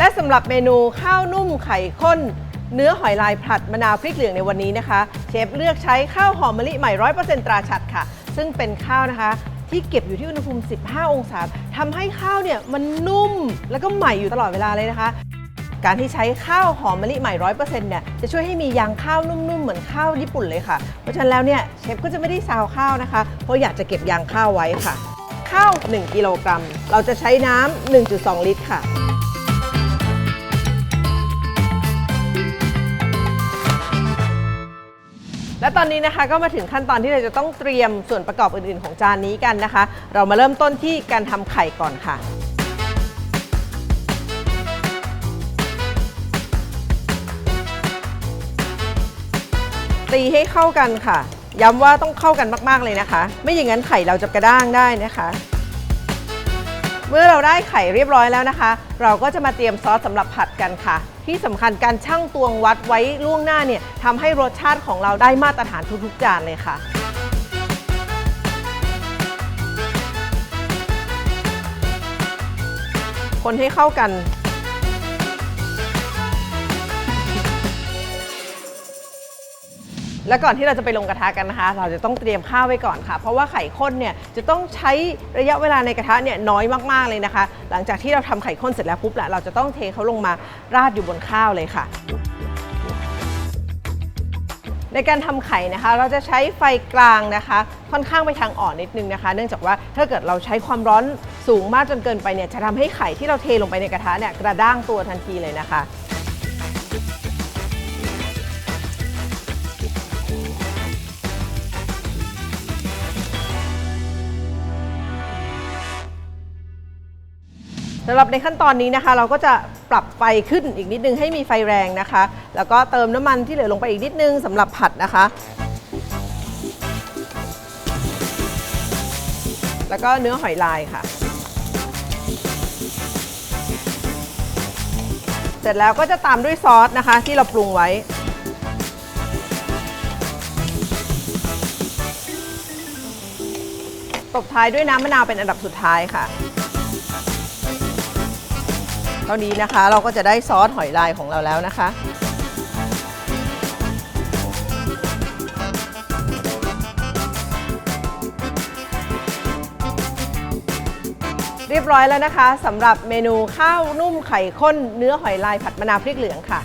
และสำหรับเมนูข้าวนุ่มไข่ข้น เนื้อหอยลายผัดมะนาวพริกเหลืองในวันนี้นะคะ เชฟเลือกใช้ข้าวหอมมะลิใหม่ร้อยเปอร์เซ็นต์ตราชัดค่ะ ซึ่งเป็นข้าวนะคะ ที่เก็บอยู่ที่อุณหภูมิ 15 องศาทำให้ข้าวเนี่ยมันนุ่มแล้วก็ใหม่อยู่ตลอดเวลาเลยนะคะ การที่ใช้ข้าวหอมมะลิใหม่ร้อยเปอร์เซ็นต์เนี่ยจะช่วยให้มียางข้าวนุ่มๆเหมือนข้าวญี่ปุ่นเลยค่ะ เพราะฉะนั้นแล้วเนี่ยเชฟก็จะไม่ได้ซาวข้าวนะคะ เพราะอยากจะเก็บยางข้าวไว้ค่ะ ข้าว 1 กิโลกรัม เราจะใช้น้ำ1.2 ลิตรค่ะ ตอนนี้นะคะก็มาถึงขั้นตอนที่เราจะต้องเตรียมส่วนประกอบอื่นๆ ของจานนี้กันนะคะ เรามาเริ่มต้นที่การทำไข่ก่อนค่ะตีให้เข้ากันค่ะ ย้ำว่าต้องเข้ากันมากๆเลยนะคะ ไม่อย่างนั้นไข่เราจะกระด้างได้นะคะ เมื่อเราได้ไข่เรียบร้อยแล้วนะคะ เราก็จะมาเตรียมซอสสำหรับผัดกันค่ะ ที่สำคัญการชั่งตวงวัดไว้ล่วงหน้าเนี่ยทำให้รสชาติของเราได้มาตรฐานทุกๆจานเลยค่ะคนให้เข้ากัน และก่อนที่เราจะไปลงกระทะกันนะคะ เราจะต้องเตรียมข้าวไว้ก่อนค่ะ เพราะว่าไข่ข้นเนี่ยจะต้องใช้ระยะเวลาในกระทะเนี่ยน้อยมากๆเลยนะคะ หลังจากที่เราทำไข่ข้นเสร็จแล้วปุ๊บแหละเราจะต้องเทเขาลงมาราดอยู่บนข้าวเลยค่ะ ในการทำไข่นะคะ เราจะใช้ไฟกลางนะคะ ค่อนข้างไปทางอ่อนนิดนึงนะคะ เนื่องจากว่าถ้าเกิดเราใช้ความร้อนสูงมากจนเกินไปเนี่ยจะทำให้ไข่ที่เราเทลงไปในกระทะเนี่ยกระด้างตัวทันทีเลยนะคะ สำหรับในขั้นตอนนี้นะคะ เราก็จะปรับไฟขึ้นอีกนิดนึงให้มีไฟแรงนะคะ แล้วก็เติมน้ำมันที่เหลือลงไปอีกนิดนึงสำหรับผัดนะคะ แล้วก็เนื้อหอยลายค่ะ เสร็จแล้วก็จะตามด้วยซอสนะคะ ที่เราปรุงไว้ตบท้ายด้วยน้ำมะนาวเป็นอันดับสุดท้ายค่ะ ท่านี้นะคะ เราก็จะได้ซอสหอยลายของเราแล้วนะคะ เรียบร้อยแล้วนะคะสำหรับเมนูข้าวนุ่มไข่ข้นเนื้อหอยลายผัดมะนาวพริกเหลืองค่ะ